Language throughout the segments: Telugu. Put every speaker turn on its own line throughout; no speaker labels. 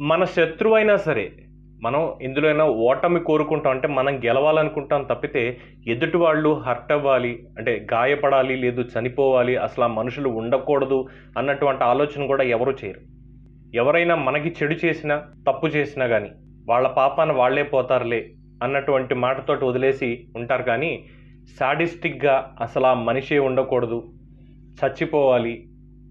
మన శత్రువైనా సరే మనం ఇందులోనైనా ఓటమి కోరుకుంటాం అంటే మనం గెలవాలనుకుంటాం తప్పితే ఎదుటి వాళ్ళు హర్ట్ అవ్వాలి అంటే గాయపడాలి లేదు చనిపోవాలి అసలు ఆ మనుషులు ఉండకూడదు అన్నటువంటి ఆలోచన కూడా ఎవరు చేయరు. ఎవరైనా మనకి చెడు చేసినా తప్పు చేసినా కానీ వాళ్ళ పాపాన వాళ్ళే పోతారులే అన్నటువంటి మాటతోటి వదిలేసి ఉంటారు కానీ సాడిస్టిక్గా అసలు ఆ మనిషే ఉండకూడదు చచ్చిపోవాలి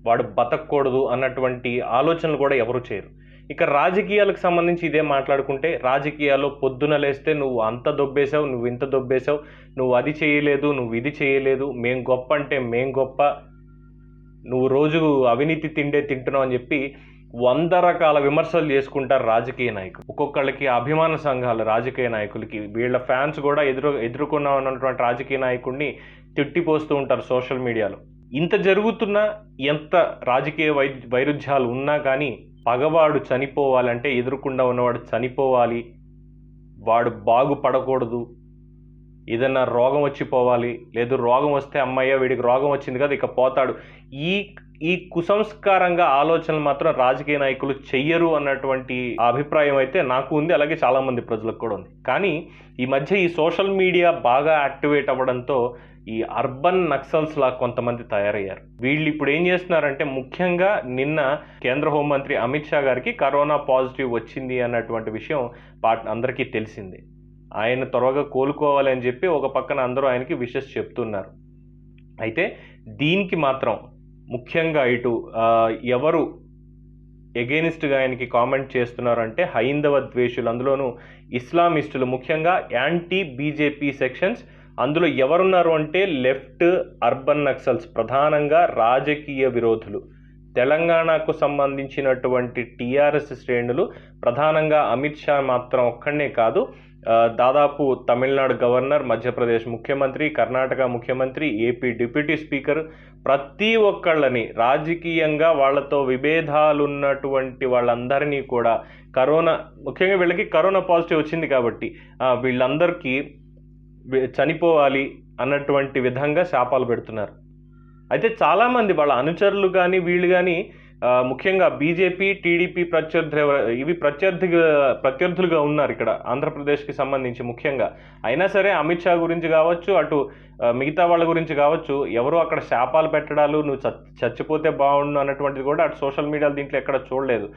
వాడు బతకూడదు అన్నటువంటి ఆలోచనలు కూడా ఎవరు చేయరు. ఇక రాజకీయాలకు సంబంధించి ఇదే మాట్లాడుకుంటే రాజకీయాల్లో పొద్దున లేస్తే నువ్వు అంత దొబ్బేశావు నువ్వు ఇంత దొబ్బేశావు నువ్వు అది చేయలేదు నువ్వు ఇది చేయలేదు మేం గొప్ప అంటే మేం గొప్ప నువ్వు రోజు అవినీతి తిండే తింటున్నావు అని చెప్పి వంద రకాల విమర్శలు చేసుకుంటారు రాజకీయ నాయకులు. ఒక్కొక్కళ్ళకి అభిమాన సంఘాలు రాజకీయ నాయకులకి వీళ్ళ ఫ్యాన్స్ కూడా ఎదురు ఎదుర్కొన్నాం అన్నటువంటి రాజకీయ నాయకుడిని తిట్టిపోస్తూ ఉంటారు సోషల్ మీడియాలో. ఇంత జరుగుతున్నా ఎంత రాజకీయ వై వైరుధ్యాలు ఉన్నా కానీ పగవాడు చనిపోవాలంటే ఎదురుకుండా ఉన్నవాడు చనిపోవాలి. వాడు బాగుపడకూడదు. ఏదన్నా రోగం వచ్చిపోవాలి. లేదు రోగం వస్తే అమ్మయ్య వీడికి రోగం వచ్చింది కదా ఇక పోతాడు. ఈ ఈ కుసంస్కారంగా ఆలోచనలు మాత్రం రాజకీయ నాయకులు చెయ్యరు అన్నటువంటి అభిప్రాయం అయితే నాకు ఉంది. అలాగే చాలామంది ప్రజలకు కూడా ఉంది. కానీ ఈ మధ్య ఈ సోషల్ మీడియా బాగా యాక్టివేట్ అవ్వడంతో ఈ అర్బన్ నక్సల్స్ లా కొంతమంది తయారయ్యారు. వీళ్ళు ఇప్పుడు ఏం చేస్తున్నారంటే ముఖ్యంగా నిన్న కేంద్ర హోంమంత్రి అమిత్ షా గారికి కరోనా పాజిటివ్ వచ్చింది అన్నటువంటి విషయం పా- అందరికీ తెలిసింది. ఆయన త్వరగా కోలుకోవాలని చెప్పి ఒక పక్కన అందరూ ఆయనకి విషెస్ చెప్తున్నారు. అయితే దీనికి మాత్రం ముఖ్యంగా ఇటు ఎవరు ఎగెనిస్ట్గా ఆయనకి కామెంట్ చేస్తున్నారంటే హైందవ ద్వేషులు అందులోనూ ఇస్లామిస్టులు ముఖ్యంగా యాంటీ బీజేపీ సెక్షన్స్ అందులో ఎవరున్నారు అంటే లెఫ్ట్ అర్బన్ నక్సల్స్ ప్రధానంగా రాజకీయ విరోధులు. తెలంగాణకు సంబంధించినటువంటి టీఆర్ఎస్ శ్రేణులు ప్రధానంగా అమిత్ షా మాత్రం ఒక్కడనే కాదు దాదాపు తమిళనాడు గవర్నర్ మధ్యప్రదేశ్ ముఖ్యమంత్రి కర్ణాటక ముఖ్యమంత్రి ఏపీ డిప్యూటీ స్పీకర్ ప్రతి ఒక్కళ్ళని రాజకీయంగా వాళ్ళతో విభేదాలున్నటువంటి వాళ్ళందరినీ కూడా కరోనా ముఖ్యంగా వీళ్ళకి కరోనా పాజిటివ్ వచ్చింది కాబట్టి వీళ్ళందరికీ చనిపోవాలి అన్నటువంటి విధంగా శాపాలు పెడుతున్నారు. అయితే చాలామంది వాళ్ళ అనుచరులు కానీ వీళ్ళు కానీ ముఖ్యంగా బీజేపీ టీడీపీ ప్రత్యర్థి ఇవి ప్రత్యర్థిగా ప్రత్యర్థులుగా ఉన్నారు ఇక్కడ ఆంధ్రప్రదేశ్కి సంబంధించి ముఖ్యంగా. అయినా సరే అమిత్ షా గురించి కావచ్చు అటు మిగతా వాళ్ళ గురించి కావచ్చు ఎవరు అక్కడ శాపాలు పెట్టడాలు నువ్వు చ చచ్చిపోతే బాగుండు అన్నటువంటిది కూడా అటు సోషల్ మీడియాలో దీంట్లో ఎక్కడ చూడలేదు.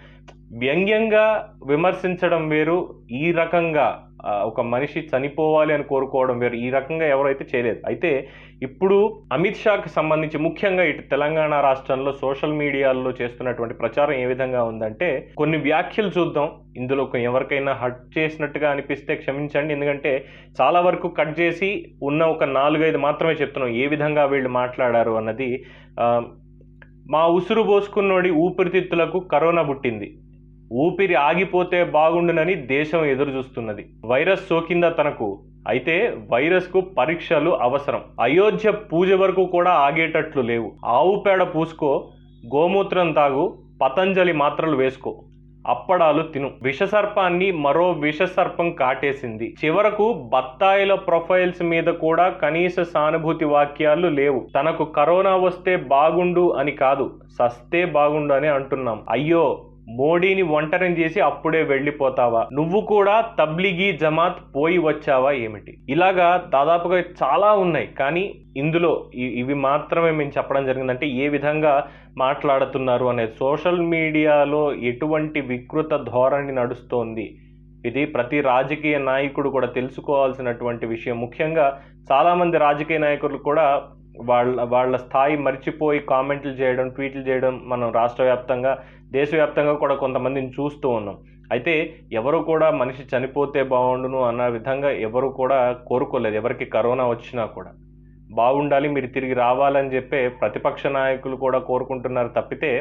వ్యంగ్యంగా విమర్శించడం వేరు ఈ రకంగా ఒక మనిషి చనిపోవాలి అని కోరుకోవడం వేరు. ఈ రకంగా ఎవరైతే చేయలేదు. అయితే ఇప్పుడు అమిత్ షాకి సంబంధించి ముఖ్యంగా ఇటు తెలంగాణ రాష్ట్రంలో సోషల్ మీడియాలో చేస్తున్నటువంటి ప్రచారం ఏ విధంగా ఉందంటే కొన్ని వ్యాఖ్యలు చూద్దాం. ఇందులో ఎవరికైనా హట్ చేసినట్టుగా అనిపిస్తే క్షమించండి. ఎందుకంటే చాలా వరకు కట్ చేసి ఉన్న ఒక నాలుగైదు మాత్రమే చెప్తున్నాం. ఏ విధంగా వీళ్ళు మాట్లాడారు అన్నది మా ఉసురు పోసుకున్నోడి ఊపిరితిత్తులకు కరోనా పుట్టింది. ఊపిరి ఆగిపోతే బాగుండునని దేశం ఎదురు చూస్తున్నది. వైరస్ సోకిందా తనకు. అయితే వైరస్కు పరీక్షలు అవసరం. అయోధ్య పూజ వరకు కూడా ఆగేటట్లు లేవు. ఆవు పేడ పూసుకో గోమూత్రం తాగు పతంజలి మాత్రలు వేసుకో. అప్పడాలు తిను. విషసర్పాన్ని మరో విషసర్పం కాటేసింది. చివరకు బత్తాయిల ప్రొఫైల్స్ మీద కూడా కనీస సానుభూతి వాక్యాలు లేవు. తనకు కరోనా వస్తే బాగుండు అని కాదు సస్తే బాగుండు అని అంటున్నాం. అయ్యో! మోడీని ఒంటరిని చేసి అప్పుడే వెళ్ళిపోతావా? నువ్వు కూడా తబ్లిగీ జమాత్ పోయి వచ్చావా ఏమిటి? ఇలాగా దాదాపుగా చాలా ఉన్నాయి. కానీ ఇందులో ఇ- ఇవి మాత్రమే మేము చెప్పడం జరిగిందంటే ఏ విధంగా మాట్లాడుతున్నారు అనేది. సోషల్ మీడియాలో ఎటువంటి వికృత ధోరణి నడుస్తోంది? ఇది ప్రతి రాజకీయ నాయకుడు కూడా తెలుసుకోవాల్సినటువంటి విషయం. ముఖ్యంగా చాలామంది రాజకీయ నాయకులు కూడా వాళ్ళ వాళ్ళ స్థాయి మర్చిపోయి కామెంట్లు చేయడం ట్వీట్లు చేయడం మనం రాష్ట్ర వ్యాప్తంగా దేశవ్యాప్తంగా కూడా కొంతమందిని చూస్తూ ఉన్నాం. అయితే ఎవరు కూడా మనిషి చనిపోతే బాగుండును అన్న విధంగా ఎవరు కూడా కోరుకోలేదు. ఎవరికి కరోనా వచ్చినా కూడా. బాగుండాలి మీరు తిరిగి రావాలని చెప్పే ప్రతిపక్ష నాయకులు కూడా కోరుకుంటున్నారు తప్పితే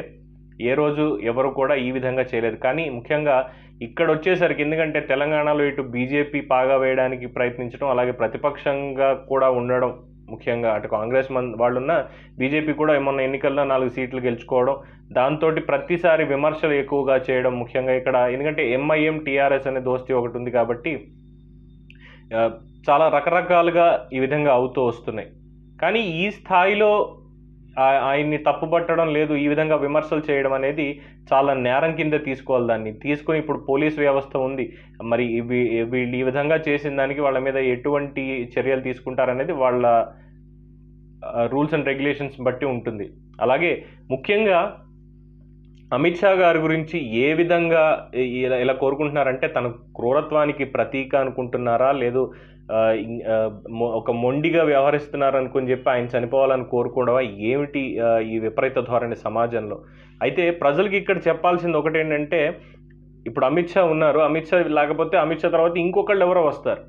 ఏ రోజు ఎవరు కూడా ఈ విధంగా చేయలేదు. కానీ ముఖ్యంగా ఇక్కడ వచ్చేసరికి ఎందుకంటే తెలంగాణలో ఇటు బీజేపీ పాగా వేయడానికి ప్రయత్నించడం అలాగే ప్రతిపక్షంగా కూడా ఉండడం ముఖ్యంగా అటు కాంగ్రెస్ మన్ వాళ్ళున్న బీజేపీ కూడా ఏమన్నా ఎన్నికల్లో నాలుగు సీట్లు గెలుచుకోవడం దాంతో ప్రతిసారి విమర్శలు ఎక్కువగా చేయడం ముఖ్యంగా ఇక్కడ ఎందుకంటే ఎంఐఎం టీఆర్ఎస్ అనే దోస్తి ఒకటి ఉంది కాబట్టి చాలా రకరకాలుగా ఈ విధంగా అవుతూ వస్తున్నాయి. కానీ ఈ స్థాయిలో ఆయన్ని తప్పుపట్టడం లేదు ఈ విధంగా విమర్శలు చేయడం అనేది చాలా నేరం కింద తీసుకోవాలి దాన్ని. తీసుకొని ఇప్పుడు పోలీస్ వ్యవస్థ ఉంది. మరి వీళ్ళు ఈ విధంగా చేసిన దానికి వాళ్ళ మీద ఎటువంటి చర్యలు తీసుకుంటారనేది వాళ్ళ రూల్స్ అండ్ రెగ్యులేషన్స్ బట్టి ఉంటుంది. అలాగే ముఖ్యంగా అమిత్ షా గారి గురించి ఏ విధంగా ఇలా ఇలా కోరుకుంటున్నారంటే తన క్రూరత్వానికి ప్రతీక అనుకుంటున్నారా? లేదు ఒక మొండిగా వ్యవహరిస్తున్నారనుకుని చెప్పి ఆయన చనిపోవాలని కోరుకోవడమా ఏమిటి ఈ విపరీత ధోరణి సమాజంలో? అయితే ప్రజలకి ఇక్కడ చెప్పాల్సింది ఒకటి ఏంటంటే ఇప్పుడు అమిత్ షా ఉన్నారు. అమిత్ షా లేకపోతే అమిత్ షా తర్వాత ఇంకొకళ్ళు ఎవరో వస్తారు.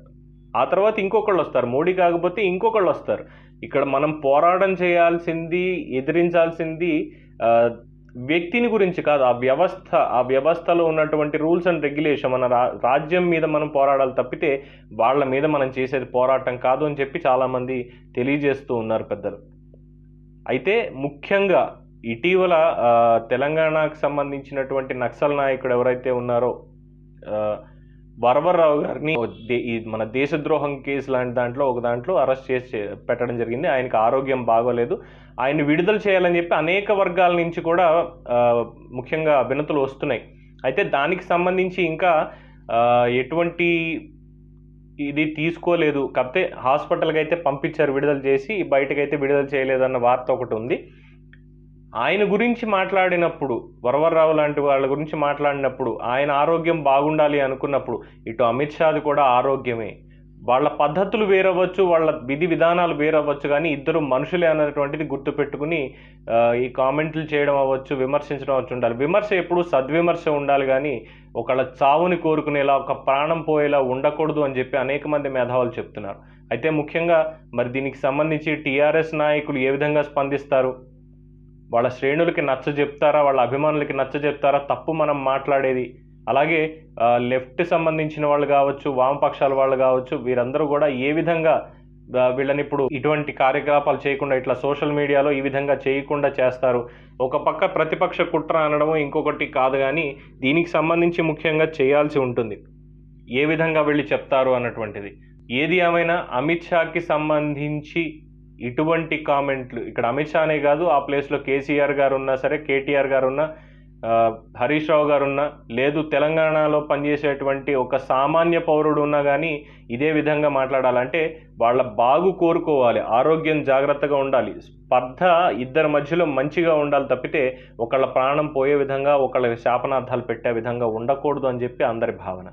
ఆ తర్వాత ఇంకొకళ్ళు వస్తారు. మోడీ కాకపోతే ఇంకొకళ్ళు వస్తారు. ఇక్కడ మనం పోరాటం చేయాల్సింది ఎదిరించాల్సింది వ్యక్తిని గురించి కాదు ఆ వ్యవస్థ ఆ వ్యవస్థలో ఉన్నటువంటి రూల్స్ అండ్ రెగ్యులేషన్ మన రా రాజ్యం మీద మనం పోరాడాలి తప్పితే వాళ్ళ మీద మనం చేసేది పోరాటం కాదు అని చెప్పి చాలామంది తెలియజేస్తూ ఉన్నారు పెద్దలు. అయితే ముఖ్యంగా ఇటీవల తెలంగాణకు సంబంధించినటువంటి నక్సల్ నాయకుడు ఎవరైతే ఉన్నారో వరవరరావు గారిని దే- ఈ మన దేశద్రోహం కేసు లాంటి దాంట్లో ఒక దాంట్లో అరెస్ట్ చేసి పెట్టడం జరిగింది. ఆయనకి ఆరోగ్యం బాగోలేదు. ఆయన విడుదల చేయాలని చెప్పి అనేక వర్గాల నుంచి కూడా ముఖ్యంగా వినతులు వస్తున్నాయి. అయితే దానికి సంబంధించి ఇంకా ఎటువంటి ఇది తీసుకోలేదు. కాకపోతే హాస్పిటల్కి అయితే పంపించారు విడుదల చేసి బయటకైతే విడుదల చేయలేదన్న వార్త ఒకటి ఉంది. ఆయన గురించి మాట్లాడినప్పుడు వరవరరావు లాంటి వాళ్ళ గురించి మాట్లాడినప్పుడు ఆయన ఆరోగ్యం బాగుండాలి అనుకున్నప్పుడు ఇటు అమిత్ షాది కూడా ఆరోగ్యమే. వాళ్ళ పద్ధతులు వేరవ్వచ్చు వాళ్ళ విధి విధానాలు వేరవ్వచ్చు కానీ ఇద్దరు మనుషులే అన్నటువంటిది గుర్తుపెట్టుకుని ఈ కామెంట్లు చేయడం అవ్వచ్చు విమర్శించడం అవచ్చు ఉండాలి. విమర్శ ఎప్పుడు సద్విమర్శ ఉండాలి కానీ ఒకళ్ళ చావుని కోరుకునేలా ఒక ప్రాణం పోయేలా ఉండకూడదు అని చెప్పి అనేక మంది మేధావులు చెప్తున్నారు. అయితే ముఖ్యంగా మరి దీనికి సంబంధించి టీఆర్ఎస్ నాయకులు ఏ విధంగా స్పందిస్తారు? వాళ్ళ శ్రేణులకి నచ్చ చెప్తారా వాళ్ళ అభిమానులకి నచ్చ చెప్తారా తప్పు మనం మాట్లాడేది. అలాగే లెఫ్ట్ సంబంధించిన వాళ్ళు కావచ్చు వామపక్షాల వాళ్ళు కావచ్చు వీరందరూ కూడా ఏ విధంగా వీళ్ళని ఇప్పుడు ఇటువంటి కార్యకలాపాలు చేయకుండా ఇట్లా సోషల్ మీడియాలో ఈ విధంగా చేయకుండా చేస్తారు. ఒక పక్క ప్రతిపక్ష కుట్ర అనడము ఇంకొకటి కాదు కానీ దీనికి సంబంధించి ముఖ్యంగా చేయాల్సి ఉంటుంది. ఏ విధంగా వెళ్ళి చెప్తారు అన్నటువంటిది. ఏది ఏమైనా అమిత్ షాకి సంబంధించి ఇటువంటి కామెంట్లు ఇక్కడ అమిత్ షానే కాదు ఆ ప్లేస్లో కేసీఆర్ గారు ఉన్నా సరే కేటీఆర్ గారు ఉన్నా హరీష్ రావు గారు ఉన్నా లేదు తెలంగాణలో పనిచేసేటువంటి ఒక సామాన్య పౌరుడు ఉన్నా కానీ ఇదే విధంగా మాట్లాడాలంటే వాళ్ళ బాగు కోరుకోవాలి ఆరోగ్యం జాగ్రత్తగా ఉండాలి. స్పర్ధ ఇద్దరి మధ్యలో మంచిగా ఉండాలి తప్పితే ఒకళ్ళ ప్రాణం పోయే విధంగా ఒకళ్ళ శాపనార్థాలు పెట్టే విధంగా ఉండకూడదు అని చెప్పి అందరి భావన.